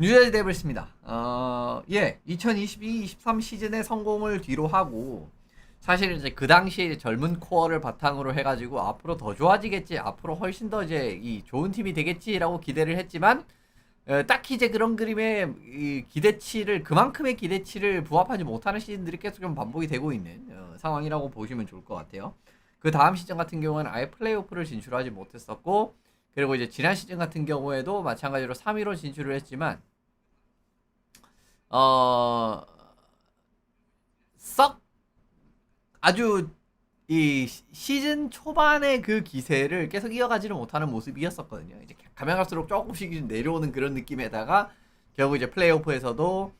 뉴저지 데블스입니다. 어, 예, 2022-23 시즌의 성공을 뒤로 하고 사실 이제 그 당시에 젊은 코어를 바탕으로 해가지고 앞으로 더 좋아지겠지, 앞으로 훨씬 더 이제 이 좋은 팀이 되겠지라고 기대를 했지만 어, 딱히 이제 그런 그림의 이 기대치를 그만큼의 기대치를 부합하지 못하는 시즌들이 계속 좀 반복이 되고 있는 어, 상황이라고 보시면 좋을 것 같아요. 그 다음 시즌 같은 경우는 아예 플레이오프를 진출하지 못했었고 그리고 이제 지난 시즌 같은 경우에도 마찬가지로 3위로 진출을 했지만 어, 썩 아주 이 시- 시즌 초반의 그 기세를 계속 이어가지를 못하는 모습이었었거든요. 이제 가면 갈수록 조금씩 내려오는 그런 느낌에다가 결국 이제 플레이오프에서도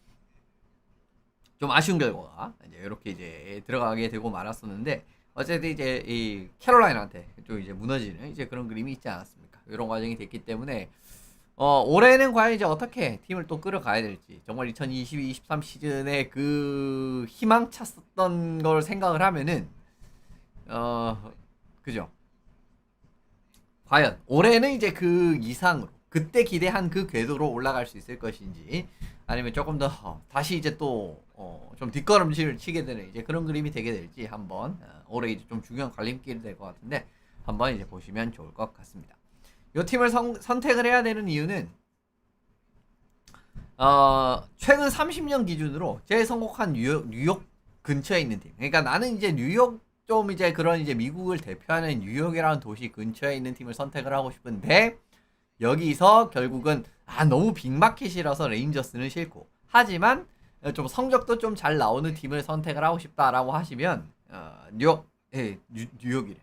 좀 아쉬운 결과가 이제 이렇게 이제 들어가게 되고 말았었는데 어쨌든 이제 이 캐롤라인한테 좀 이제 무너지는 이제 그런 그림이 있지 않았습니까? 이런 과정이 됐기 때문에 어, 올해는 과연 이제 어떻게 팀을 또 끌어가야 될지 정말 2022-23 시즌에 그 희망 찼었던 걸 생각을 하면은 어 그죠 과연 올해는 이제 그 이상으로 그때 기대한 그 궤도로 올라갈 수 있을 것인지 아니면 조금 더 어, 다시 이제 또 어, 좀 뒷걸음질을 치게 되는 이제 그런 그림이 되게 될지 한번 어, 올해 이제 좀 중요한 갈림길이 될 것 같은데 한번 이제 보시면 좋을 것 같습니다. 이 팀을 선, 선택을 해야 되는 이유는 어, 최근 30년 기준으로 제일 성공한 뉴욕, 뉴욕 근처에 있는 팀. 그러니까 나는 이제 뉴욕 좀 이제 그런 이제 미국을 대표하는 뉴욕이라는 도시 근처에 있는 팀을 선택을 하고 싶은데 여기서 결국은 아 너무 빅마켓이라서 레인저스는 싫고 하지만 어, 좀 성적도 좀 잘 나오는 팀을 선택을 하고 싶다라고 하시면 어, 뉴욕 예 뉴, 뉴욕이래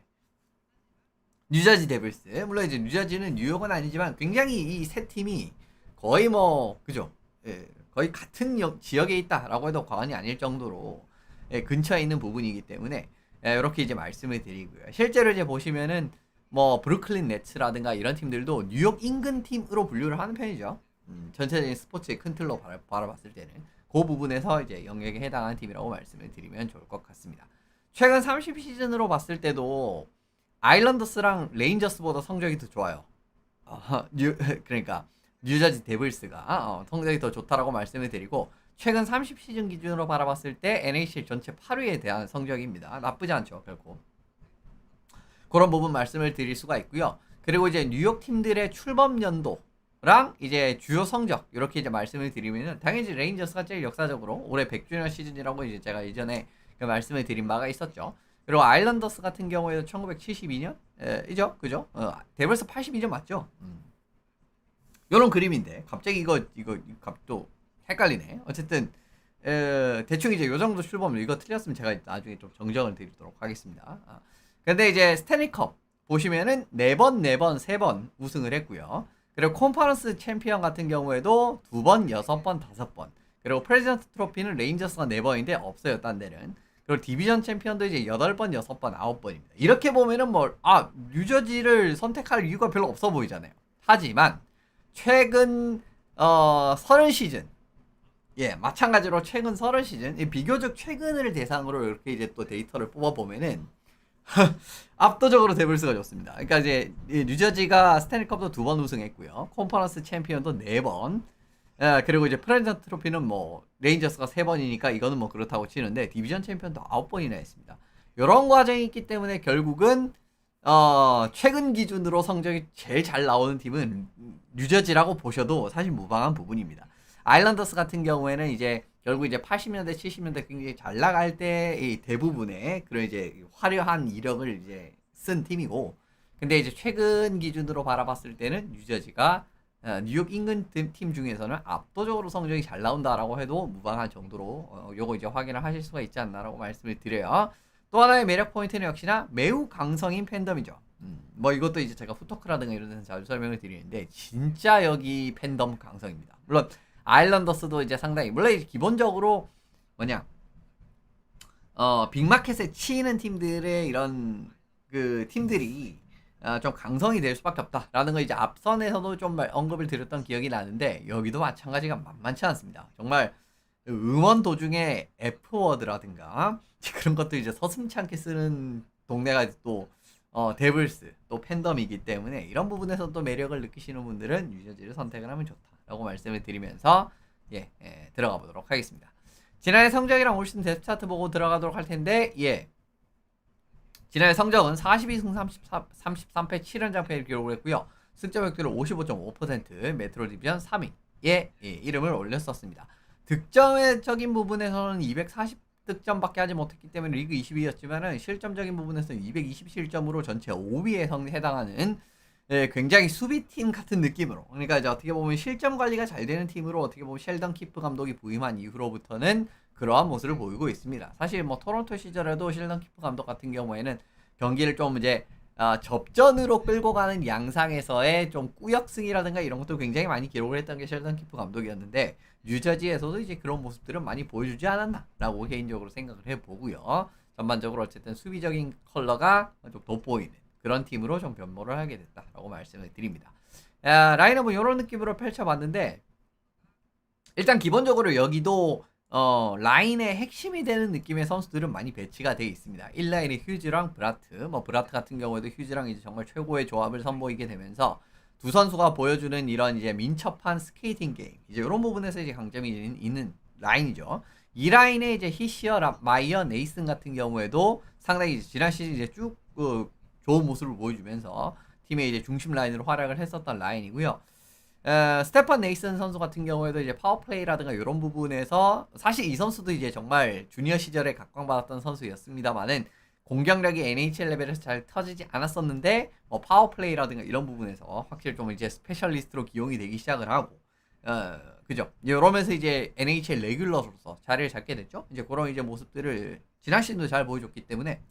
뉴저지 데블스 물론 이제 뉴저지는 뉴욕은 아니지만 굉장히 이 세 팀이 거의 뭐 그죠 예, 거의 같은 역- 지역에 있다라고 해도 과언이 아닐 정도로 예, 근처에 있는 부분이기 때문에 예, 이렇게 이제 말씀을 드리고요. 실제로 이제 보시면은 뭐 브루클린 네츠라든가 이런 팀들도 뉴욕 인근 팀으로 분류를 하는 편이죠. 음, 전체적인 스포츠의 큰 틀로 바라, 바라봤을 때는 그 부분에서 이제 영역에 해당하는 팀이라고 말씀을 드리면 좋을 것 같습니다. 최근 30 시즌으로 봤을 때도 아일랜더스랑 레인저스보다 성적이 더 좋아요. 어, 뉴, 그러니까 뉴저지 데블스가 어, 성적이 더 좋다라고 말씀을 드리고 최근 30 시즌 기준으로 바라봤을 때 NHL 전체 8위에 대한 성적입니다. 나쁘지 않죠, 결코. 그런 부분 말씀을 드릴 수가 있고요. 그리고 이제 뉴욕 팀들의 출범 연도랑 이제 주요 성적 이렇게 이제 말씀을 드리면은 당연히 레인저스가 제일 역사적으로 올해 100주년 시즌이라고 이제 제가 이전에 그 말씀을 드린 바가 있었죠. 그리고 아일랜더스 같은 경우에도 1972년 에, 이죠, 그죠? 어, 데블스 82년 맞죠? 음. 요런 그림인데 갑자기 이거 이거 또 헷갈리네. 어쨌든 에, 대충 이제 요 정도 출범 이거 틀렸으면 제가 나중에 좀 정정을 드리도록 하겠습니다. 아. 근데 이제 스탠리컵 보시면은 네 번, 네 번, 세 번 우승을 했고요. 그리고 컨퍼런스 챔피언 같은 경우에도 두 번, 여섯 번, 다섯 번. 그리고 프레지던트 트로피는 레인저스가 네 번인데 없어요, 딴 데는. 그리고 디비전 챔피언도 이제 여덟 번, 여섯 번, 아홉 번입니다. 이렇게 보면은 뭐, 아, 뉴저지를 선택할 이유가 별로 없어 보이잖아요. 하지만, 최근, 어, 서른 시즌. 예, 마찬가지로 최근 서른 시즌. 이 비교적 최근을 대상으로 이렇게 이제 또 데이터를 뽑아보면은, 압도적으로 데블스가 좋습니다. 그러니까 이제 이 뉴저지가 스탠리컵도 두 번 우승했고요. 컨퍼런스 챔피언도 네 번. 예, 그리고 이제 프레젠트 트로피는 뭐 레인저스가 세 번이니까 이거는 뭐 그렇다고 치는데 디비전 챔피언도 아홉 번이나 했습니다. 이런 과정이 있기 때문에 결국은 어, 최근 기준으로 성적이 제일 잘 나오는 팀은 뉴저지라고 보셔도 사실 무방한 부분입니다. 아일랜더스 같은 경우에는 이제 결국 이제 80년대, 70년대 굉장히 잘 나갈 때이 대부분의 그런 이제 화려한 이력을 이제 쓴 팀이고, 근데 이제 최근 기준으로 바라봤을 때는 뉴저지가 어, 뉴욕 인근 팀- 팀 중에서는 압도적으로 성적이 잘 나온다라고 해도 무방할 정도로 어, 요거 이제 확인을 하실 수가 있지 않나라고 말씀을 드려요. 또 하나의 매력 포인트는 역시나 매우 강성인 팬덤이죠. 음, 뭐 이것도 이제 제가 후토크라든가 이런 데서 자주 설명을 드리는데 진짜 여기 팬덤 강성입니다. 물론 아일랜더스도 이제 상당히 물론 이제 기본적으로 뭐냐 어 빅마켓에 치이는 팀들의 이런 그 팀들이 아, 좀 강성이 될 수밖에 없다라는 거 이제 앞선에서도 좀 말- 언급을 드렸던 기억이 나는데 여기도 마찬가지가 만만치 않습니다. 정말 응원 도중에 F 워드라든가 그런 것도 이제 서슴치 않게 쓰는 동네가 또 어, 데블스 또 팬덤이기 때문에 이런 부분에서 또 매력을 느끼시는 분들은 유저지를 선택을 하면 좋다. 라고 말씀을 드리면서 예, 예, 들어가 보도록 하겠습니다. 지난해 성적이랑 올 시즌 데스 차트 보고 들어가도록 할 텐데 예. 지난해 성적은 42승 34, 33패 7연장패를 기록을 했고요. 승점 획도를 55.5% 메트로 디비전 3위에 예, 이름을 올렸었습니다. 득점적인 부분에서는 240 득점밖에 하지 못했기 때문에 리그 20위였지만은 실점적인 부분에서는 227점으로 전체 5위에 성, 해당하는 예, 굉장히 수비팀 같은 느낌으로 그러니까 이제 어떻게 보면 실점 관리가 잘 되는 팀으로 어떻게 보면 셸던 키프 감독이 부임한 이후로부터는 그러한 모습을 보이고 있습니다. 사실 뭐 토론토 시절에도 셸던 키프 감독 같은 경우에는 경기를 좀 이제 아, 접전으로 끌고 가는 양상에서의 좀 꾸역승이라든가 이런 것도 굉장히 많이 기록을 했던 게 셸던 키프 감독이었는데 뉴저지에서도 이제 그런 모습들은 많이 보여주지 않았나라고 개인적으로 생각을 해보고요. 전반적으로 어쨌든 수비적인 컬러가 좀 돋보이는 그런 팀으로 좀 변모를 하게 됐다라고 말씀을 드립니다. 야, 라인업은 이런 느낌으로 펼쳐봤는데 일단 기본적으로 여기도 어, 라인의 핵심이 되는 느낌의 선수들은 많이 배치가 되어 있습니다. 1라인에 휴즈랑 브라트, 뭐 브라트 같은 경우에도 휴즈랑 이제 정말 최고의 조합을 선보이게 되면서 두 선수가 보여주는 이런 이제 민첩한 스케이팅 게임, 이제 이런 부분에서 이제 강점이 있는, 라인이죠. 이 라인에 이제 히시어, 라, 마이어, 네이슨 같은 경우에도 상당히 지난 시즌 이제 쭉 그, 좋은 모습을 보여주면서 팀의 이제 중심 라인으로 활약을 했었던 라인이고요. 에, 스테판 네이슨 선수 같은 경우에도 이제 파워플레이라든가 이런 부분에서 사실 이 선수도 이제 정말 주니어 시절에 각광받았던 선수였습니다만은 공격력이 NHL 레벨에서 잘 터지지 않았었는데 뭐 파워플레이라든가 이런 부분에서 확실히 좀 이제 스페셜리스트로 기용이 되기 시작을 하고 어, 그죠? 이러면서 이제 NHL 레귤러로서 자리를 잡게 됐죠. 이제 그런 이제 모습들을 지난 시즌도 잘 보여줬기 때문에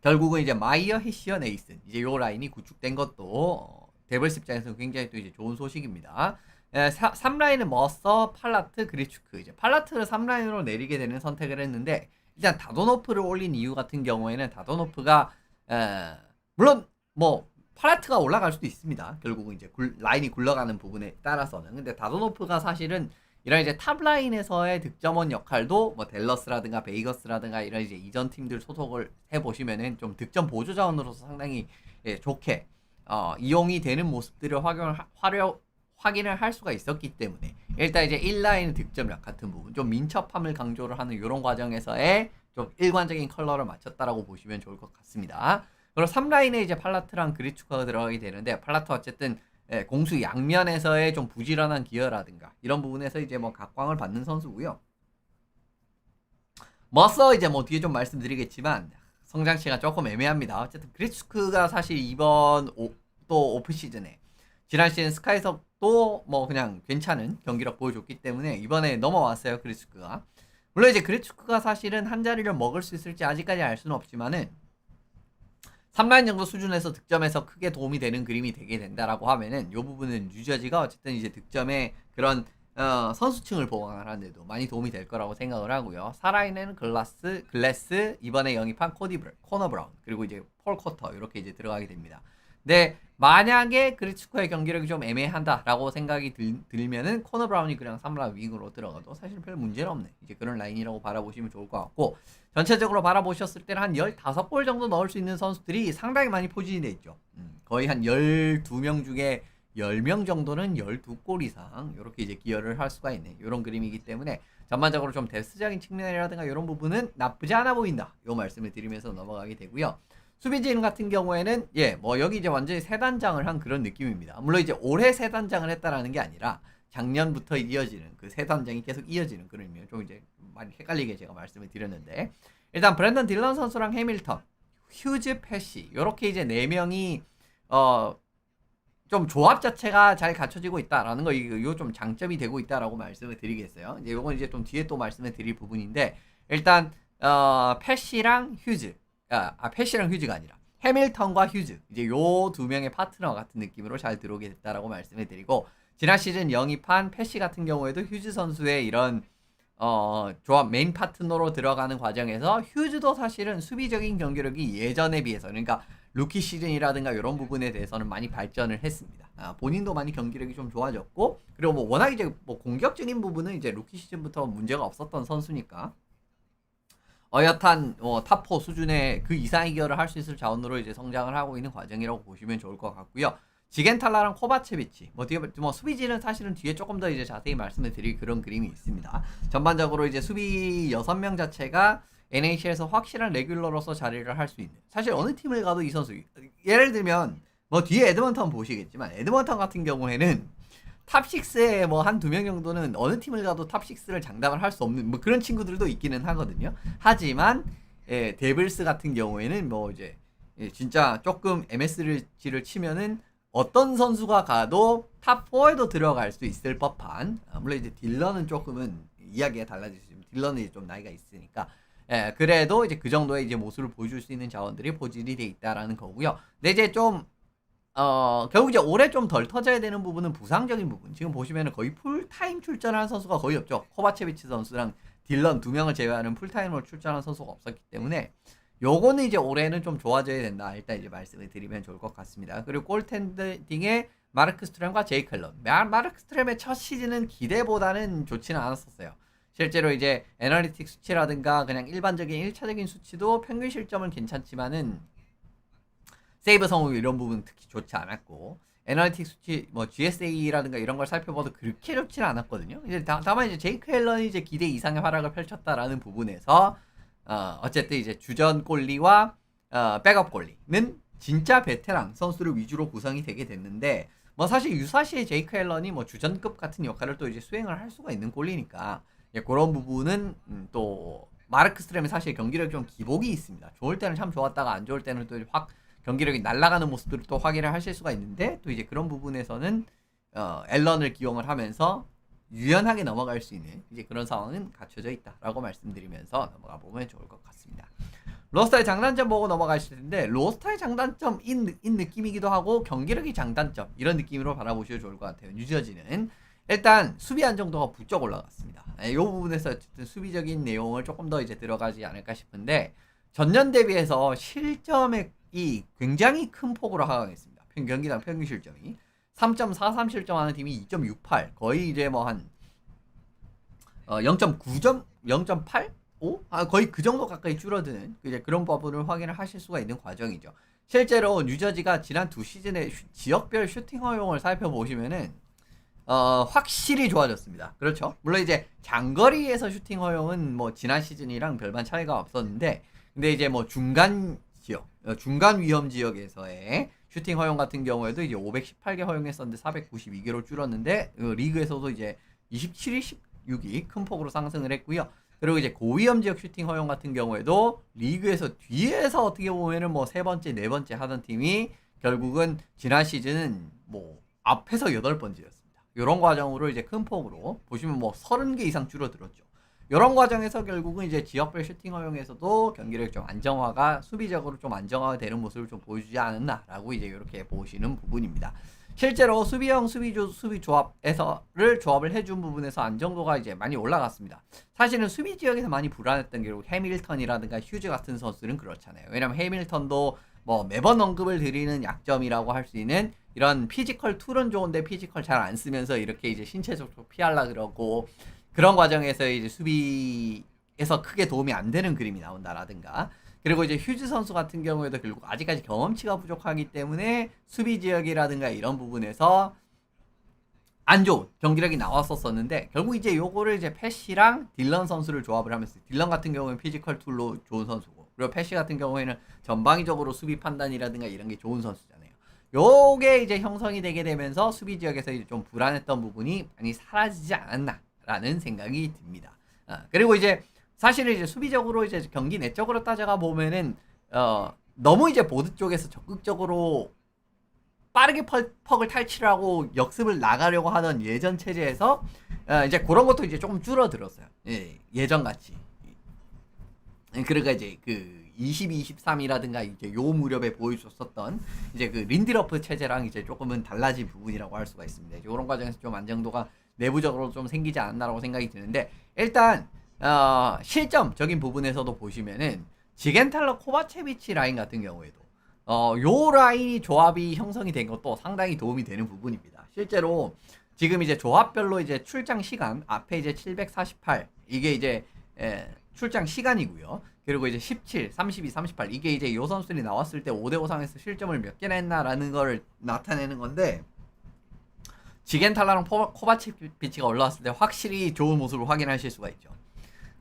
결국은 이제 마이어, 히시어, 네이슨 이제 요 라인이 구축된 것도 어, 데블스 입장에서 굉장히 또 이제 좋은 소식입니다. 에, 3라인은 머서, 팔라트, 그리추크 이제 팔라트를 3라인으로 내리게 되는 선택을 했는데 일단 다도노프를 올린 이유 같은 경우에는 다도노프가 에, 물론 뭐 팔라트가 올라갈 수도 있습니다. 결국은 이제 굴, 라인이 굴러가는 부분에 따라서는 근데 다도노프가 사실은 이런 이제 탑 라인에서의 득점원 역할도 뭐 델러스라든가 베이거스라든가 이런 이제 이전 팀들 소속을 해 보시면은 좀 득점 보조 자원으로서 상당히 예, 좋게 어, 이용이 되는 모습들을 하- 화려, 확인을 할 수가 있었기 때문에 일단 이제 1라인 득점력 같은 부분 좀 민첩함을 강조를 하는 이런 과정에서의 좀 일관적인 컬러를 맞췄다라고 보시면 좋을 것 같습니다. 그리고 3라인에 이제 팔라트랑 그리추카가 들어가게 되는데 팔라트 어쨌든 예, 공수 양면에서의 좀 부지런한 기여라든가 이런 부분에서 이제 뭐 각광을 받는 선수고요. 머서 이제 뭐 뒤에 좀 말씀드리겠지만 성장치가 조금 애매합니다. 어쨌든 그리츠크가 사실 이번 오, 또 오프 시즌에 지난 시즌 스카이석도 뭐 그냥 괜찮은 경기력 보여줬기 때문에 이번에 넘어왔어요 그리츠크가. 물론 이제 그리츠크가 사실은 한 자리를 먹을 수 있을지 아직까지 알 수는 없지만은 3라인 정도 수준에서 득점에서 크게 도움이 되는 그림이 되게 된다라고 하면은 이 부분은 뉴저지가 어쨌든 이제 득점에 그런 어, 선수층을 보강하는데도 많이 도움이 될 거라고 생각을 하고요. 4라인에는 글라스, 글래스, 이번에 영입한 코디 브라, 코너 브라운, 그리고 이제 폴 코터 이렇게 이제 들어가게 됩니다. 근데 만약에 그리츠코의 경기력이 좀 애매한다라고 생각이 들, 들면은 코너 브라운이 그냥 3라 윙으로 들어가도 사실 별 문제는 없네. 이제 그런 라인이라고 바라보시면 좋을 것 같고 전체적으로 바라보셨을 때는 한 15골 정도 넣을 수 있는 선수들이 상당히 많이 포진이 돼 있죠. 음, 거의 한 12명 중에 10명 정도는 12골 이상 이렇게 이제 기여를 할 수가 있는 이런 그림이기 때문에 전반적으로 좀 데스적인 측면이라든가 이런 부분은 나쁘지 않아 보인다. 요 말씀을 드리면서 넘어가게 되고요. 수비진 같은 경우에는 예, 뭐 여기 이제 완전히 세 단장을 한 그런 느낌입니다. 물론 이제 올해 세 단장을 했다라는 게 아니라 작년부터 이어지는 그 세 단장이 계속 이어지는 그런 의미예요. 좀 이제 많이 헷갈리게 제가 말씀을 드렸는데 일단 브랜던 딜런 선수랑 해밀턴, 휴즈 패시 이렇게 이제 네 명이 어 좀 조합 자체가 잘 갖춰지고 있다라는 거 이거 좀 장점이 되고 있다라고 말씀을 드리겠어요. 이제 이건 이제 좀 뒤에 또 말씀을 드릴 부분인데 일단 어 패시랑 휴즈 아, 아 패시랑 휴즈가 아니라 해밀턴과 휴즈 이제 요 두 명의 파트너 같은 느낌으로 잘 들어오게 됐다라고 말씀을 드리고 지난 시즌 영입한 패시 같은 경우에도 휴즈 선수의 이런 어, 조합 메인 파트너로 들어가는 과정에서 휴즈도 사실은 수비적인 경기력이 예전에 비해서 그러니까 루키 시즌이라든가 이런 부분에 대해서는 많이 발전을 했습니다. 아, 본인도 많이 경기력이 좀 좋아졌고 그리고 뭐 워낙 이제 뭐 공격적인 부분은 이제 루키 시즌부터 문제가 없었던 선수니까 어엿한 어, 탑4 수준의 그 이상의 기여를 할수 있을 자원으로 이제 성장을 하고 있는 과정이라고 보시면 좋을 것 같고요. 지겐탈라랑 코바체비치 뭐 뒤에 뭐 수비진은 사실은 뒤에 조금 더 이제 자세히 말씀을 드릴 그런 그림이 있습니다. 전반적으로 이제 수비 6명 자체가 NHL에서 확실한 레귤러로서 자리를 할 수 있는 사실 어느 팀을 가도 이 선수 예를 들면 뭐 뒤에 에드먼턴 보시겠지만 에드먼턴 같은 경우에는 탑 6에 뭐 한 두 명 정도는 어느 팀을 가도 탑 6를 장담을 할 수 없는 뭐 그런 친구들도 있기는 하거든요. 하지만 예, 데블스 같은 경우에는 뭐 이제 예, 진짜 조금 MSG를 치면은 어떤 선수가 가도 탑 4에도 들어갈 수 있을 법한 아, 물론 이제 딜러는 조금은 이야기가 달라질 수 있습니다. 딜러는 좀 나이가 있으니까 예, 그래도 이제 그 정도의 이제 모습을 보여줄 수 있는 자원들이 포진이 돼 있다라는 거고요. 근데 이제 좀 어, 결국 이제 올해 좀 덜 터져야 되는 부분은 부상적인 부분. 지금 보시면은 거의 풀타임 출전하는 선수가 거의 없죠. 코바체비치 선수랑 딜런 두 명을 제외하는 풀타임으로 출전한 선수가 없었기 때문에 요거는 이제 올해는 좀 좋아져야 된다. 일단 이제 말씀을 드리면 좋을 것 같습니다. 그리고 골텐딩의 마르크 스트렘과 제이 컬런. 마- 마르크 스트렘의 첫 시즌은 기대보다는 좋지는 않았었어요. 실제로 이제 애널리틱 수치라든가 그냥 일반적인 1차적인 수치도 평균 실점은 괜찮지만은 세이브 성공 이런 부분 특히 좋지 않았고 애널리틱 수치 뭐 GSA라든가 이런 걸 살펴봐도 그렇게 좋지는 않았거든요. 이제 다, 다만 이제 제이크 헬런이 이제 기대 이상의 활약을 펼쳤다라는 부분에서 어, 어쨌든 이제 주전 골리와 어, 백업 골리는 진짜 베테랑 선수를 위주로 구성이 되게 됐는데 뭐 사실 유사시의 제이크 헬런이 뭐 주전급 같은 역할을 또 이제 수행을 할 수가 있는 골리니까 예, 그런 부분은 음, 또 마르크 스트렘이 사실 경기력이 좀 기복이 있습니다. 좋을 때는 참 좋았다가 안 좋을 때는 또 확 경기력이 날아가는 모습들을 또 확인을 하실 수가 있는데 또 이제 그런 부분에서는 어, 앨런을 기용을 하면서 유연하게 넘어갈 수 있는 이제 그런 상황은 갖춰져 있다라고 말씀드리면서 넘어가 보면 좋을 것 같습니다. 로스터의 장단점 보고 넘어가실 텐데 로스터의 장단점인 느낌이기도 하고 경기력이 장단점 이런 느낌으로 바라보셔도 좋을 것 같아요. 뉴저지는 일단 수비 안정도가 부쩍 올라갔습니다. 이 부분에서 어쨌든 수비적인 내용을 조금 더 이제 들어가지 않을까 싶은데 전년 대비해서 실점이 굉장히 큰 폭으로 하강했습니다. 평- 경기당 평균 실점이 3.43 실점하는 팀이 2.68 거의 이제 뭐한 어, 0.9점 0.8 5? 아, 거의 그 정도 가까이 줄어드는 이제 그런 부분을 확인을 하실 수가 있는 과정이죠. 실제로 뉴저지가 지난 두 시즌의 슈- 지역별 슈팅 허용을 살펴보시면은 어, 확실히 좋아졌습니다. 그렇죠. 물론 이제 장거리에서 슈팅 허용은 뭐 지난 시즌이랑 별반 차이가 없었는데 근데 이제 뭐 중간 지역, 어, 중간 위험 지역에서의 슈팅 허용 같은 경우에도 이제 518개 허용했었는데 492개로 줄었는데 어, 리그에서도 이제 27위, 16위 큰 폭으로 상승을 했고요. 그리고 이제 고위험 지역 슈팅 허용 같은 경우에도 리그에서 뒤에서 어떻게 보면은 뭐 세 번째, 네 번째 하던 팀이 결국은 지난 시즌은 뭐 앞에서 여덟 번째였습니다. 이런 과정으로 이제 큰 폭으로 보시면 뭐 30개 이상 줄어들었죠. 이런 과정에서 결국은 이제 지역별 슈팅 허용에서도 경기력 좀 안정화가 수비적으로 좀 안정화가 되는 모습을 좀 보여주지 않았나라고 이제 이렇게 보시는 부분입니다. 실제로 수비형 수비 조 수비 조합에서를 조합을 해준 부분에서 안정도가 이제 많이 올라갔습니다. 사실은 수비 지역에서 많이 불안했던 게 해밀턴이라든가 휴즈 같은 선수는 그렇잖아요. 왜냐면 해밀턴도 뭐 매번 언급을 드리는 약점이라고 할 수 있는 이런 피지컬 툴은 좋은데 피지컬 잘 안 쓰면서 이렇게 이제 신체적으로 피하려 그러고 그런 과정에서 이제 수비에서 크게 도움이 안 되는 그림이 나온다라든가. 그리고 이제 휴즈 선수 같은 경우에도 결국 아직까지 경험치가 부족하기 때문에 수비 지역이라든가 이런 부분에서 안 좋은 경기력이 나왔었었는데 결국 이제 요거를 이제 패시랑 딜런 선수를 조합을 하면서 딜런 같은 경우는 피지컬 툴로 좋은 선수고 그리고 패시 같은 경우에는 전방위적으로 수비 판단이라든가 이런 게 좋은 선수잖아요. 요게 이제 형성이 되게 되면서 수비 지역에서 좀 불안했던 부분이 많이 사라지지 않았나라는 생각이 듭니다. 아, 그리고 이제 사실은 이제 수비적으로 이제 경기 내적으로 따져가 보면은 어 너무 이제 보드 쪽에서 적극적으로 빠르게 펄, 퍽을 탈취하고 역습을 나가려고 하던 예전 체제에서 어, 이제 그런 것도 이제 조금 줄어들었어요. 예, 예전 같이. 그러니까 이제 그 22, 23이라든가 이제 요 무렵에 보여줬었던 이제 그 린디러프 체제랑 이제 조금은 달라진 부분이라고 할 수가 있습니다. 이제 그런 과정에서 좀 안정도가 내부적으로 좀 생기지 않았나라고 생각이 드는데 일단 어, 실점적인 부분에서도 보시면은 지겐탈러 코바체비치 라인 같은 경우에도 어, 요 라인이 조합이 형성이 된 것도 상당히 도움이 되는 부분입니다. 실제로 지금 이제 조합별로 이제 출장 시간 앞에 이제 748 이게 이제 에, 출장 시간이고요. 그리고 이제 17, 32, 38 이게 이제 요 선수들이 나왔을 때 5대5 상에서 실점을 몇 개나 했나라는 걸 나타내는 건데 지겐탈라랑 포- 코바치비치가 올라왔을 때 확실히 좋은 모습을 확인하실 수가 있죠.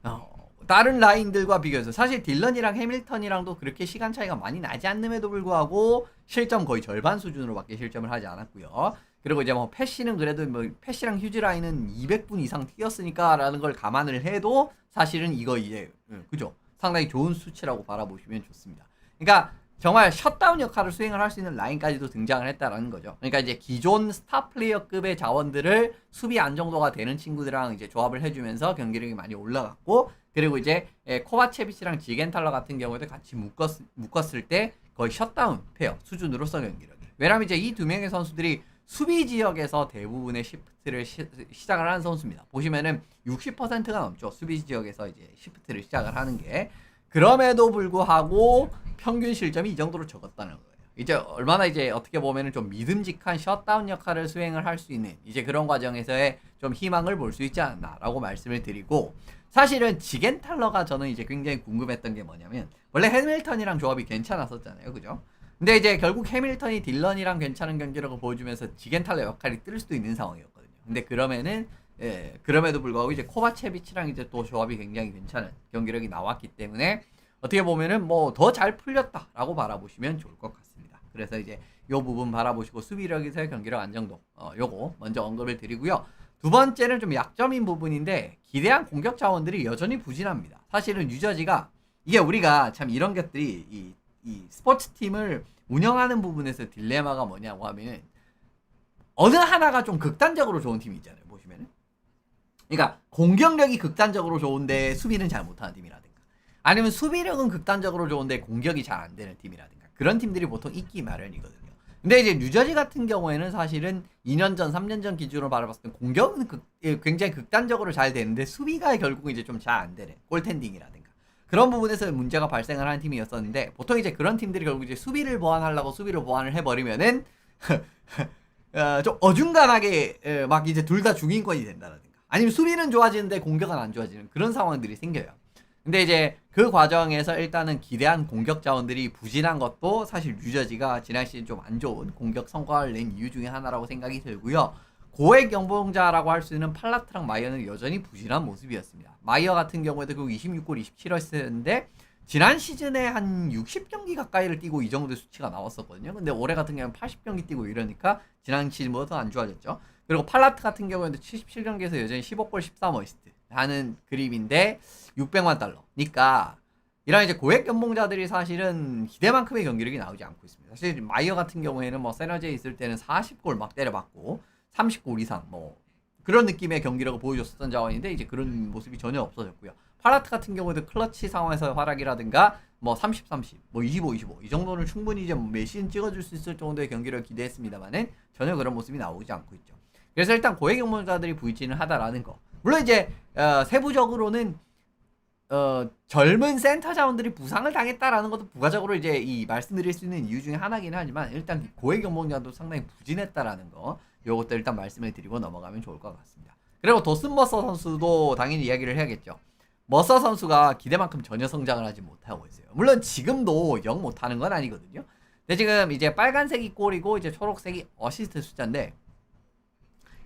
어, 다른 라인들과 비교해서 사실 딜런이랑 해밀턴이랑도 그렇게 시간 차이가 많이 나지 않음에도 불구하고 실점 거의 절반 수준으로밖에 실점을 하지 않았고요. 그리고 이제 뭐 패시는 그래도 뭐 패시랑 휴지 라인은 200분 이상 뛰었으니까라는 걸 감안을 해도 사실은 이거 이제 음, 그죠 상당히 좋은 수치라고 바라보시면 좋습니다. 그러니까 정말 셧다운 역할을 수행을 할 수 있는 라인까지도 등장을 했다라는 거죠. 그러니까 이제 기존 스타 플레이어급의 자원들을 수비 안정도가 되는 친구들이랑 이제 조합을 해주면서 경기력이 많이 올라갔고 그리고 이제 예, 코바체비치랑 지겐탈러 같은 경우에도 같이 묶었, 묶었을 때 거의 셧다운 페어 수준으로서 경기력이. 왜냐면 이제 이 두 명의 선수들이 수비 지역에서 대부분의 시프트를 시, 작을 하는 선수입니다. 보시면은 60%가 넘죠. 수비 지역에서 이제 시프트를 시작을 하는 게. 그럼에도 불구하고 평균 실점이 이 정도로 적었다는 거예요. 이제 얼마나 이제 어떻게 보면은 좀 믿음직한 셧다운 역할을 수행을 할 수 있는 이제 그런 과정에서의 좀 희망을 볼 수 있지 않나라고 말씀을 드리고 사실은 지겐 탈러가 저는 이제 굉장히 궁금했던 게 뭐냐면 원래 해밀턴이랑 조합이 괜찮았었잖아요, 그죠? 근데 이제 결국 해밀턴이 딜런이랑 괜찮은 경기력을 보여주면서 지겐탈러 역할이 뜰 수도 있는 상황이었거든요. 근데 그러면은 예, 그럼에도 불구하고 이제 코바체비치랑 이제 또 조합이 굉장히 괜찮은 경기력이 나왔기 때문에 어떻게 보면은 뭐 더 잘 풀렸다라고 바라보시면 좋을 것 같습니다. 그래서 이제 요 부분 바라보시고 수비력에서의 경기력 안정도 어, 요거 먼저 언급을 드리고요. 두 번째는 좀 약점인 부분인데 기대한 공격 자원들이 여전히 부진합니다. 사실은 유저지가 이게 우리가 참 이런 것들이 이, 이 스포츠 팀을 운영하는 부분에서 딜레마가 뭐냐고 하면 어느 하나가 좀 극단적으로 좋은 팀이 있잖아요. 보시면은. 그러니까 공격력이 극단적으로 좋은데 수비는 잘 못하는 팀이라든가 아니면 수비력은 극단적으로 좋은데 공격이 잘 안 되는 팀이라든가 그런 팀들이 보통 있기 마련이거든요. 근데 이제 뉴저지 같은 경우에는 사실은 2년 전, 3년 전 기준으로 바라봤을 때 공격은 극- 예, 굉장히 극단적으로 잘 되는데 수비가 결국은 이제 좀 잘 안 되는 골텐딩이라든가 그런 부분에서 문제가 발생을 하는 팀이었었는데 보통 이제 그런 팀들이 결국 이제 수비를 보완하려고 수비를 보완을 해버리면은 어, 좀 어중간하게 에, 막 이제 둘 다 중인권이 된다라든가 아니면 수비는 좋아지는데 공격은 안 좋아지는 그런 상황들이 생겨요. 근데 이제 그 과정에서 일단은 기대한 공격 자원들이 부진한 것도 사실 뉴저지가 지난 시즌 좀 안 좋은 공격 성과를 낸 이유 중에 하나라고 생각이 들고요. 고액 연봉자라고 할 수 있는 팔라트랑 마이어는 여전히 부진한 모습이었습니다. 마이어 같은 경우에도 그 26골 27어시스트였는데 지난 시즌에 한 60경기 가까이를 뛰고 이 정도의 수치가 나왔었거든요. 근데 올해 같은 경우는 80경기 뛰고 이러니까 지난 시즌보다 더안 좋아졌죠. 그리고 팔라트 같은 경우에도 77경기에서 여전히 15골 13어시스트 하는 그림인데 600만 달러니까 이런 이제 고액 연봉자들이 사실은 기대만큼의 경기력이 나오지 않고 있습니다. 사실 마이어 같은 경우에는 뭐 세너제에 있을 때는 40골 막 때려봤고 30골 이상 뭐 그런 느낌의 경기력을 보여줬었던 자원인데 이제 그런 모습이 전혀 없어졌고요. 파라트 같은 경우에도 클러치 상황에서 활약이라든가 뭐 30, 30, 뭐 25, 25 이 정도는 충분히 이제 몇 시즌 찍어줄 수 있을 정도의 경기력을 기대했습니다만은 전혀 그런 모습이 나오지 않고 있죠. 그래서 일단 고액 연봉자들이 부딪히는 하다라는 거. 물론 이제 어, 세부적으로는 어, 젊은 센터 자원들이 부상을 당했다라는 것도 부가적으로 이제 이 말씀드릴 수 있는 이유 중에 하나긴 하지만 일단 고액 연봉자도 상당히 부진했다라는 거 요것도 일단 말씀을 드리고 넘어가면 좋을 것 같습니다. 그리고 도슨 머서 선수도 당연히 이야기를 해야겠죠. 머서 선수가 기대만큼 전혀 성장을 하지 못하고 있어요. 물론 지금도 영 못하는 건 아니거든요. 근데 지금 이제 빨간색이 골이고 이제 초록색이 어시스트 숫자인데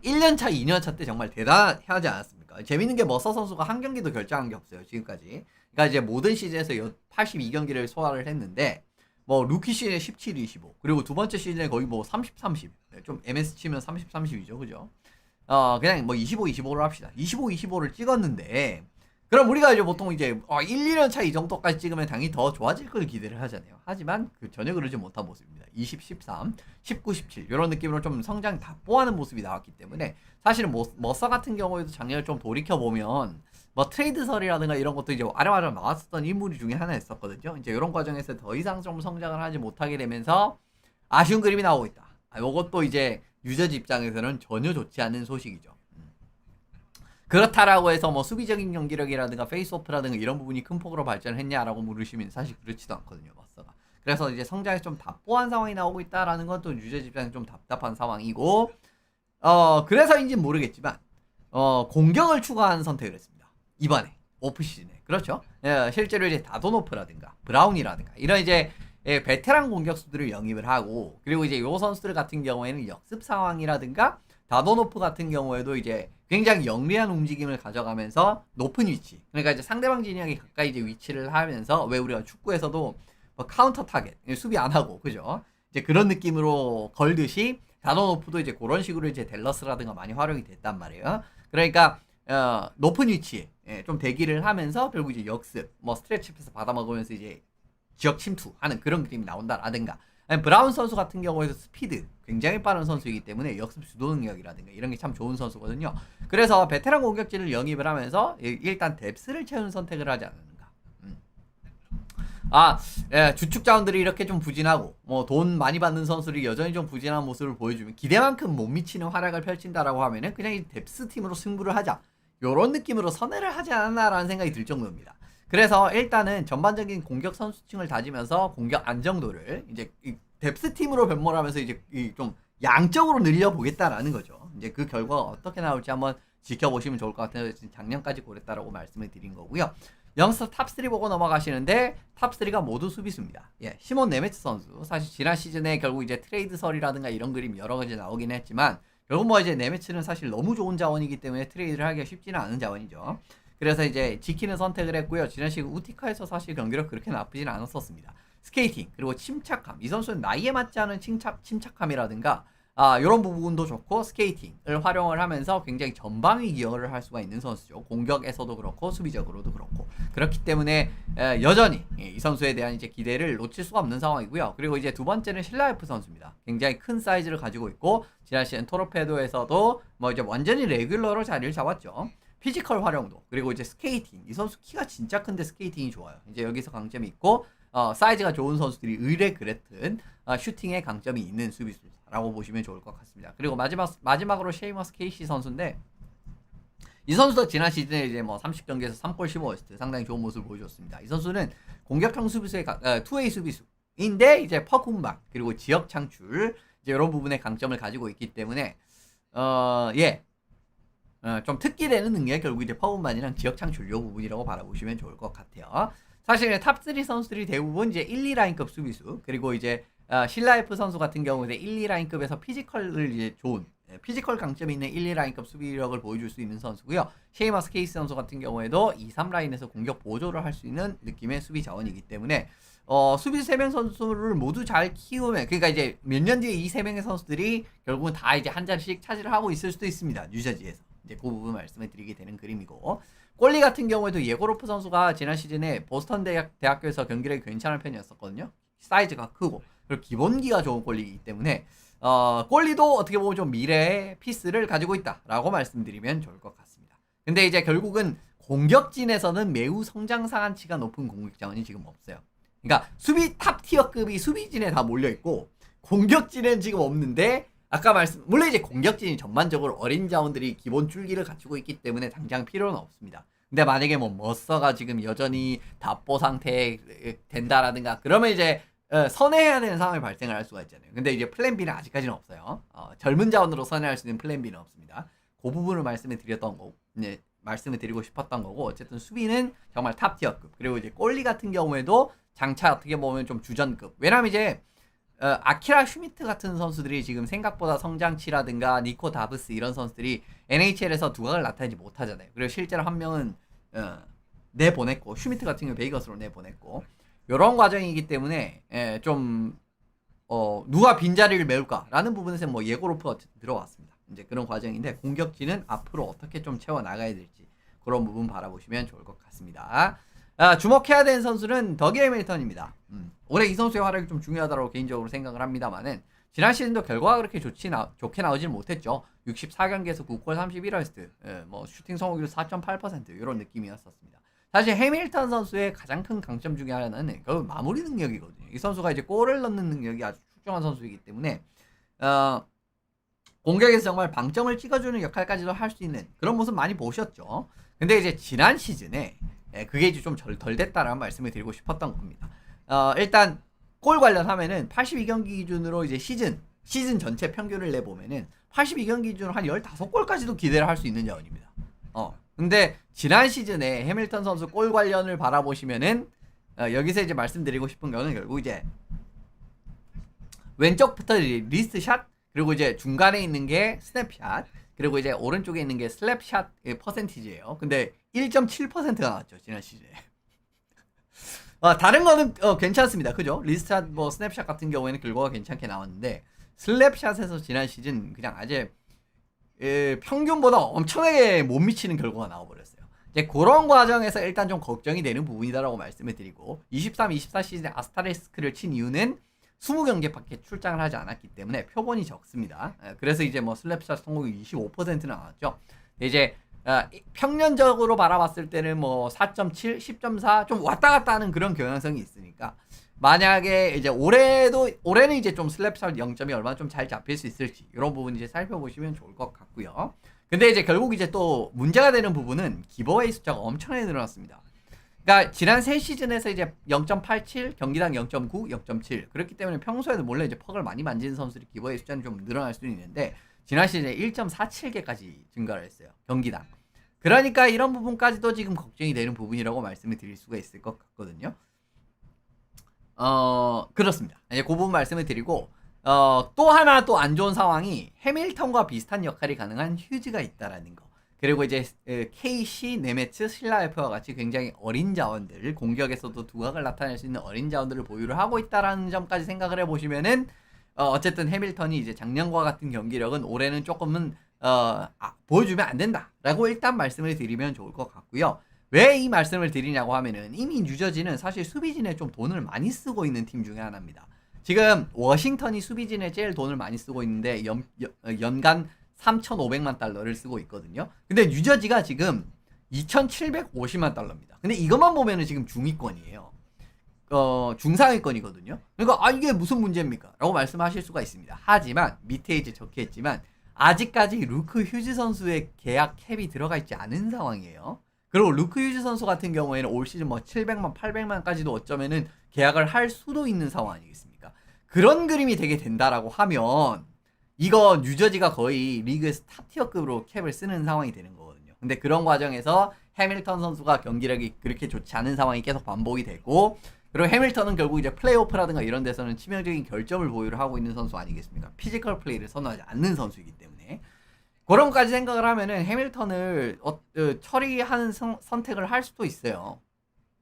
1년차, 2년차 때 정말 대단하지 않았습니까? 재밌는 게 머서 선수가 한 경기도 결정한 게 없어요, 지금까지. 그러니까 이제 모든 시즌에서 82경기를 소화를 했는데, 뭐, 루키 시즌에 17, 25. 그리고 두 번째 시즌에 거의 뭐 30, 30. 네, 좀 MS 치면 30, 30이죠, 그죠? 어, 그냥 뭐 25, 25로 합시다. 25, 25를 찍었는데, 그럼 우리가 이제 보통 이제 어, 1, 2년 차 이 정도까지 찍으면 당연히 더 좋아질 걸 기대를 하잖아요. 하지만 그 전혀 그러지 못한 모습입니다. 20, 13, 19, 17 이런 느낌으로 좀 성장 답보하는 모습이 나왔기 때문에 사실은 뭐, 머서 같은 경우에도 작년을 좀 돌이켜 보면 뭐 트레이드설이라든가 이런 것도 이제 아래아래 나왔었던 인물이 중에 하나였었거든요. 이제 이런 과정에서 더 이상 좀 성장을 하지 못하게 되면서 아쉬운 그림이 나오고 있다. 아, 이것도 이제 유저지 입장에서는 전혀 좋지 않은 소식이죠. 음. 그렇다라고 해서 뭐 수비적인 경기력이라든가 페이스오프라든가 이런 부분이 큰 폭으로 발전했냐라고 물으시면 사실 그렇지도 않거든요, 머서가. 그래서 이제 성장에 좀 답보한 상황이 나오고 있다라는 건 또 유저지 입장에서 좀 답답한 상황이고, 어, 그래서인지 모르겠지만, 어, 공격을 추가하는 선택을 했습니다. 이번에. 오프 시즌에 그렇죠. 예, 실제로 이제 다도노프라든가 브라운이라든가 이런 이제 예, 베테랑 공격수들을 영입을 하고 그리고 이제 요 선수들 같은 경우에는 역습 상황이라든가 다도노프 같은 경우에도 이제 굉장히 영리한 움직임을 가져가면서 높은 위치 그러니까 이제 상대방 진영에 가까이 이제 위치를 하면서 왜 우리가 축구에서도 뭐 카운터 타겟 수비 안 하고 그죠 이제 그런 느낌으로 걸듯이 다도노프도 이제 그런 식으로 이제 델러스라든가 많이 활용이 됐단 말이에요 그러니까 어, 높은 위치에 예, 좀 대기를 하면서 결국 이제 역습 뭐 스트레치 패스 받아먹으면서 이제 지역 침투하는 그런 그림이 나온다라든가 브라운 선수 같은 경우에도 스피드 굉장히 빠른 선수이기 때문에 역습 주도 능력이라든가 이런 게 참 좋은 선수거든요. 그래서 베테랑 공격진을 영입을 하면서 일- 일단 뎁스를 채우는 선택을 하지 않았는가. 음. 아, 예, 주축 자원들이 이렇게 좀 부진하고 뭐 돈 많이 받는 선수들이 여전히 좀 부진한 모습을 보여주면 기대만큼 못 미치는 활약을 펼친다라고 하면은 그냥 이 뎁스 팀으로 승부를 하자. 요런 느낌으로 선회를 하지 않았나라는 생각이 들 정도입니다. 그래서 일단은 전반적인 공격 선수층을 다지면서 공격 안정도를 이제 이 뎁스 팀으로 변모를 하면서 이제 이좀 양적으로 늘려 보겠다라는 거죠. 이제 그 결과가 어떻게 나올지 한번 지켜보시면 좋을 것 같아요. 작년까지 고랬다라고 말씀을 드린 거고요. 영스터 탑3 보고 넘어가시는데 탑3가 모두 수비수입니다. 예, 시몬 네메츠 선수. 사실 지난 시즌에 결국 이제 트레이드설이라든가 이런 그림 여러 가지 나오긴 했지만 결국 뭐 이제 네메츠는 사실 너무 좋은 자원이기 때문에 트레이드를 하기가 쉽지는 않은 자원이죠. 그래서 이제 지키는 선택을 했고요. 지난 시즌 우티카에서 사실 경기력 그렇게 나쁘진 않았었습니다. 스케이팅 그리고 침착함 이 선수는 나이에 맞지 않은 침착 침착함이라든가 아 이런 부분도 좋고 스케이팅을 활용을 하면서 굉장히 전방위 기여를 할 수가 있는 선수죠. 공격에서도 그렇고 수비적으로도 그렇고 그렇기 때문에 에, 여전히 예, 이 선수에 대한 이제 기대를 놓칠 수가 없는 상황이고요. 그리고 이제 두 번째는 실라이프 선수입니다. 굉장히 큰 사이즈를 가지고 있고 지난 시즌 토르페도에서도 뭐 이제 완전히 레귤러로 자리를 잡았죠. 피지컬 활용도 그리고 이제 스케이팅 이 선수 키가 진짜 큰데 스케이팅이 좋아요. 이제 여기서 강점이 있고 어, 사이즈가 좋은 선수들이 의뢰 그랬든 어, 슈팅에 강점이 있는 수비수 라고 보시면 좋을 것 같습니다. 그리고 마지막 마지막으로 쉐이머스 케이시 선수인데 이 선수도 지난 시즌에 이제 뭐 30경기에서 3골 15어시스트 상당히 좋은 모습을 보여줬습니다. 이 선수는 공격형 수비수의 가, 어, 투웨이 수비수인데 이제 퍼 운방 그리고 지역 창출 이제 이런 부분에 강점을 가지고 있기 때문에 어 예. 어, 좀 특기되는 능력이 결국 이제 퍼운반이랑 지역 창출 요 부분이라고 바라보시면 좋을 것 같아요. 사실 탑3 선수들이 대부분 이제 1, 2라인급 수비수 그리고 이제 어, 실라이프 선수 같은 경우는 1, 2라인급에서 피지컬을 이제 좋은 예, 피지컬 강점이 있는 1, 2라인급 수비력을 보여줄 수 있는 선수고요. 쉐이마스 케이스 선수 같은 경우에도 2, 3라인에서 공격 보조를 할 수 있는 느낌의 수비 자원이기 때문에 어, 수비 3명 선수를 모두 잘 키우면 그러니까 이제 몇 년 뒤에 이 3명의 선수들이 결국은 다 이제 한 자리씩 차지를 하고 있을 수도 있습니다. 뉴저지에서. 이제 그 부분 말씀을 드리게 되는 그림이고 골리 같은 경우에도 예고로프 선수가 지난 시즌에 보스턴 대학, 대학교에서 경기력이 괜찮은 편이었었거든요. 사이즈가 크고 그리고 기본기가 좋은 골리이기 때문에 어, 골리도 어떻게 보면 좀 미래의 피스를 가지고 있다라고 말씀드리면 좋을 것 같습니다. 근데 이제 결국은 공격진에서는 매우 성장 상한치가 높은 공격 자원이 지금 없어요. 그러니까 수비 탑 티어급이 수비진에 다 몰려 있고 공격진은 지금 없는데 아까 말씀 물론 이제 공격진이 전반적으로 어린 자원들이 기본 줄기를 갖추고 있기 때문에 당장 필요는 없습니다. 근데 만약에 뭐 머서가 지금 여전히 답보 상태 된다라든가 그러면 이제 어, 선회해야 되는 상황이 발생을 할 수가 있잖아요. 근데 이제 플랜 B는 아직까지는 없어요. 어, 젊은 자원으로 선회할 수 있는 플랜 B는 없습니다. 그 부분을 말씀을 드렸던 거고, 이제 말씀을 드리고 싶었던 거고, 어쨌든 수비는 정말 탑 티어급. 그리고 이제 골리 같은 경우에도 장차 어떻게 보면 좀 주전급. 왜냐면 이제 어, 아키라 슈미트 같은 선수들이 지금 생각보다 성장치라든가 니코 다브스 이런 선수들이 NHL에서 두각을 나타내지 못하잖아요. 그리고 실제로 한 명은 어, 내보냈고 슈미트 같은 경우 베이거스로 내보냈고 이런 과정이기 때문에 예, 좀 어, 누가 빈자리를 메울까라는 부분에서 뭐 예고로프가 들어왔습니다. 이제 그런 과정인데 공격진은 앞으로 어떻게 좀 채워 나가야 될지 그런 부분 바라보시면 좋을 것 같습니다. 아, 주목해야 되는 선수는 더기 해밀턴입니다. 음, 올해 이 선수의 활약이 좀 중요하다고 개인적으로 생각을 합니다만은 지난 시즌도 결과가 그렇게 좋지 나, 좋게 나오질 못했죠. 64경기에서 9골 31어시스트, 예, 뭐 슈팅 성공률 4.8% 이런 느낌이었었습니다. 사실 해밀턴 선수의 가장 큰 강점 중에 하나는 그 마무리 능력이거든요. 이 선수가 이제 골을 넣는 능력이 아주 출중한 선수이기 때문에 어, 공격에서 정말 방점을 찍어주는 역할까지도 할 수 있는 그런 모습 많이 보셨죠. 근데 이제 지난 시즌에 예, 그게 이제 좀 덜 됐다라는 말씀을 드리고 싶었던 겁니다. 어, 일단 골 관련하면은 82경기 기준으로 이제 시즌 시즌 전체 평균을 내 보면은 82경기 기준으로 한 15골까지도 기대를 할 수 있는 자원입니다. 어. 근데 지난 시즌에 해밀턴 선수 골 관련을 바라보시면은 어, 여기서 이제 말씀드리고 싶은 거는 결국 이제 왼쪽부터 리- 리스트 샷 그리고 이제 중간에 있는 게 스냅샷 그리고 이제 오른쪽에 있는 게 슬랩샷 의 퍼센티지예요. 근데 1.7%가 나왔죠 지난 시즌에. 어, 다른 거는 어, 괜찮습니다. 그죠? 리스트샷 뭐 스냅샷 같은 경우에는 결과가 괜찮게 나왔는데 슬랩샷에서 지난 시즌 그냥 아재 예, 평균보다 엄청나게 못 미치는 결과가 나와버렸어요. 이제 그런 과정에서 일단 좀 걱정이 되는 부분이다라고 말씀을 드리고 23, 24 시즌에 아스타레스크를 친 이유는 20경기밖에 출장을 하지 않았기 때문에 표본이 적습니다. 예, 그래서 이제 뭐 슬랩샷 성공이 25% 나왔죠. 이제 아, 이- 평년적으로 바라봤을 때는 뭐 4.7, 10.4 좀 왔다 갔다 하는 그런 경향성이 있으니까 만약에 이제 올해도 올해는 이제 좀 슬랩샷 0점이 얼마나 좀 잘 잡힐 수 있을지 이런 부분 이제 살펴보시면 좋을 것 같고요. 근데 이제 결국 이제 또 문제가 되는 부분은 기버웨이 숫자가 엄청나게 늘어났습니다. 그러니까 지난 세 시즌에서 이제 0.87, 경기당 0.9, 0.7 그렇기 때문에 평소에도 몰래 이제 퍽을 많이 만지는 선수들이 기버웨이 숫자는 좀 늘어날 수 있는데 지난 시즌에 1.47개까지 증가를 했어요. 경기당. 그러니까 이런 부분까지도 지금 걱정이 되는 부분이라고 말씀을 드릴 수가 있을 것 같거든요. 어, 그렇습니다. 이제 그 부분 말씀을 드리고, 어, 또 하나 또 안 좋은 상황이 해밀턴과 비슷한 역할이 가능한 휴즈가 있다라는 거. 그리고 이제 에, KC, 네메츠, 실라에프와 같이 굉장히 어린 자원들, 공격에서도 두각을 나타낼 수 있는 어린 자원들을 보유를 하고 있다라는 점까지 생각을 해보시면은, 어, 어쨌든 해밀턴이 이제 작년과 같은 경기력은 올해는 조금은 어, 아, 보여주면 안 된다라고 일단 말씀을 드리면 좋을 것 같고요. 왜 이 말씀을 드리냐고 하면은 이미 뉴저지는 사실 수비진에 좀 돈을 많이 쓰고 있는 팀 중에 하나입니다. 지금 워싱턴이 수비진에 제일 돈을 많이 쓰고 있는데 연, 연- 어, 연간 3,500만 달러를 쓰고 있거든요. 근데 뉴저지가 지금 2,750만 달러입니다. 근데 이것만 보면은 지금 중위권이에요. 어, 중상위권이거든요. 그러니까 아 이게 무슨 문제입니까? 라고 말씀하실 수가 있습니다. 하지만 밑에 이제 적혀 있지만 아직까지 루크 휴즈 선수의 계약 캡이 들어가 있지 않은 상황이에요. 그리고 루크 휴즈 선수 같은 경우에는 올 시즌 뭐 700만, 800만까지도 어쩌면은 계약을 할 수도 있는 상황 아니겠습니까? 그런 그림이 되게 된다라고 하면 이거 뉴저지가 거의 리그에서 탑티어급으로 캡을 쓰는 상황이 되는 거거든요. 근데 그런 과정에서 해밀턴 선수가 경기력이 그렇게 좋지 않은 상황이 계속 반복이 되고 그리고 해밀턴은 결국 이제 플레이오프라든가 이런 데서는 치명적인 결점을 보유를 하고 있는 선수 아니겠습니까? 피지컬 플레이를 선호하지 않는 선수이기 때문에 그런 것까지 생각을 하면은 해밀턴을 어, 어, 처리하는 선, 선택을 할 수도 있어요.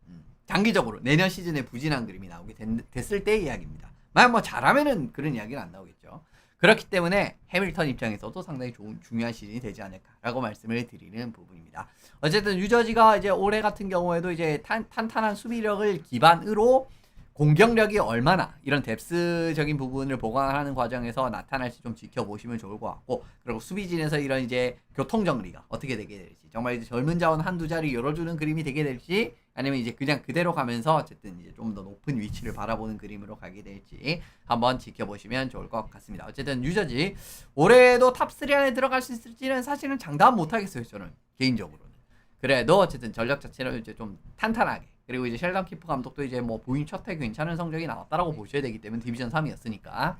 음, 장기적으로 내년 시즌에 부진한 그림이 나오게 된- 됐을 때의 이야기입니다. 만약 뭐 잘하면은 그런 이야기는 안 나오겠죠. 그렇기 때문에 해밀턴 입장에서도 상당히 좋은 중요한 시즌이 되지 않을까라고 말씀을 드리는 부분입니다. 어쨌든 유저지가 이제 올해 같은 경우에도 이제 탄, 탄탄한 수비력을 기반으로 공격력이 얼마나 이런 뎁스적인 부분을 보강하는 과정에서 나타날지 좀 지켜보시면 좋을 것 같고 그리고 수비진에서 이런 이제 교통 정리가 어떻게 되게 될지 정말 이제 젊은 자원 한두 자리 열어주는 그림이 되게 될지 아니면 이제 그냥 그대로 가면서 어쨌든 이제 좀 더 높은 위치를 바라보는 그림으로 가게 될지 한번 지켜보시면 좋을 것 같습니다. 어쨌든 유저지 올해도 탑3 안에 들어갈 수 있을지는 사실은 장담 못하겠어요 저는 개인적으로는. 그래도 어쨌든 전력 자체는 이제 좀 탄탄하게 그리고 이제 셸던 키프 감독도 이제 뭐 부임 첫해 괜찮은 성적이 나왔다라고 보셔야 되기 때문에 디비전 3이었으니까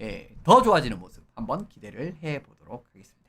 예, 더 좋아지는 모습 한번 기대를 해 보도록 하겠습니다.